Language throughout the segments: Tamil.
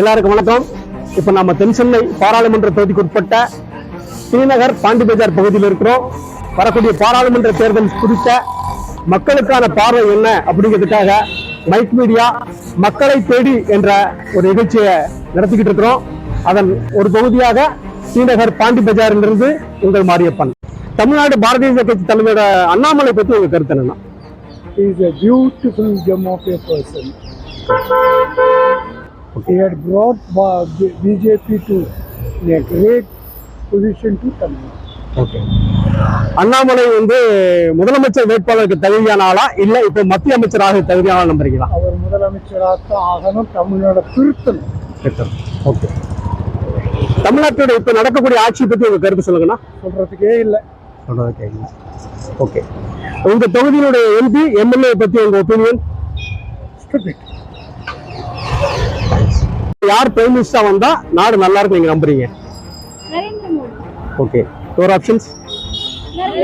எல்லாருக்கும் வணக்கம். இப்ப நம்ம தென்சென்னை பாராளுமன்ற தொகுதிக்கு உட்பட்ட ஸ்ரீநகர் பாண்டி பஜார் பகுதியில் இருக்கிறோம். வரக்கூடிய பாராளுமன்ற தேர்தல் குறித்த மக்களுக்கான பார்வை என்ன அப்படிங்கிறதுக்காக மைக் மீடியா மக்களை தேடி என்ற ஒரு நிகழ்ச்சியை நடத்திக்கிட்டு இருக்கிறோம். அதன் ஒரு பகுதியாக ஸ்ரீநகர் பாண்டி பஜாரிலிருந்து உங்கள் மாரியப்பன். தமிழ்நாடு பாரதிய ஜனதா கட்சி தலைமையோட அண்ணாமலை பத்தி உங்க கருத்து என்னன்னா? Is is beautiful beautiful of of person. He had brought BJP to a great position to Tamil. Okay Annamalai வந்து முதலமைச்சர் வேட்பாளருக்கு தகுதியான ஆளா இல்ல இப்ப மத்திய அமைச்சராக தகுதியான நம்புறீங்களா? அவர் முதலமைச்சராக ஆகணும் தமிழ்நாடு திருத்தணும். ஓகே தமிழ்நாட்டோட இப்ப நடக்கக்கூடிய ஆட்சி பத்தி உங்க கருத்து சொல்லுங்கண்ணா. சொல்றதுக்கே இல்லை. சொல்றது கேட்குங்க ஓகே உங்க தொகுதியினுடைய எம்பி எம்எல்ஏ பத்தி உங்க ஒப்பீனியன். யார் பிரைம் மினிஸ்டரா வந்தா நாடு நல்லா இருக்கும் நீங்க நம்புறீங்க? ஓகே ஒரு ஆப்ஷன்ஸ் மோடி.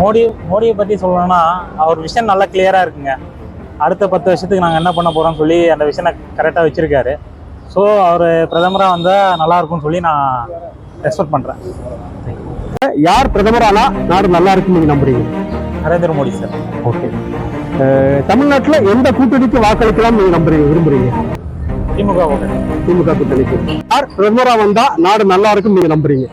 மோடி மோடியை பற்றி சொல்லணும்னா அவர் விஷன் நல்லா கிளியராக இருக்குங்க. அடுத்த பத்து வருஷத்துக்கு நாங்கள் என்ன பண்ண போகிறோம்னு சொல்லி அந்த விஷனை கரெக்டாக வச்சுருக்காரு. ஸோ அவர் பிரதமராக வந்தால் நல்லா இருக்கும்னு சொல்லி நான் ரெஸ்பெக்ட் பண்ணுறேன் யார் பிரதமரானா நாடு நல்லா இருக்கும் நீங்க நம்புறீங்க? நரேந்திர மோடி சார். ஓகே தமிழ்நாட்டுல எந்த கூட்டணிக்கு வாக்களிக்கலாம் நீங்க நம்புறீங்க விரும்புறீங்க? திமுக திமுக கூட்டணிக்கு. யார் பிரதமரா வந்தா நாடு நல்லா இருக்கும் நீங்க நம்புறீங்க?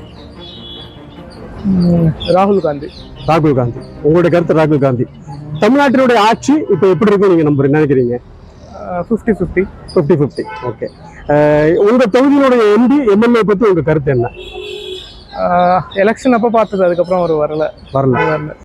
ராகுல் காந்தி. ராகுல் காந்தி. உங்களுடைய கருத்து ராகுல் காந்தி. தமிழ்நாட்டினுடைய ஆட்சி இப்ப எப்படி இருக்கும் நீங்க நம்புறீங்க நினைக்கிறீங்க? Fifty fifty fifty fifty okay உங்க தொகுதியினுடைய எம்பி எம்எல்ஏ பத்தி உங்க கருத்து என்ன? எலெக்ஷன் அப்போ பார்த்தது அதுக்கப்புறம் அவர் வரல. வரல. வரல.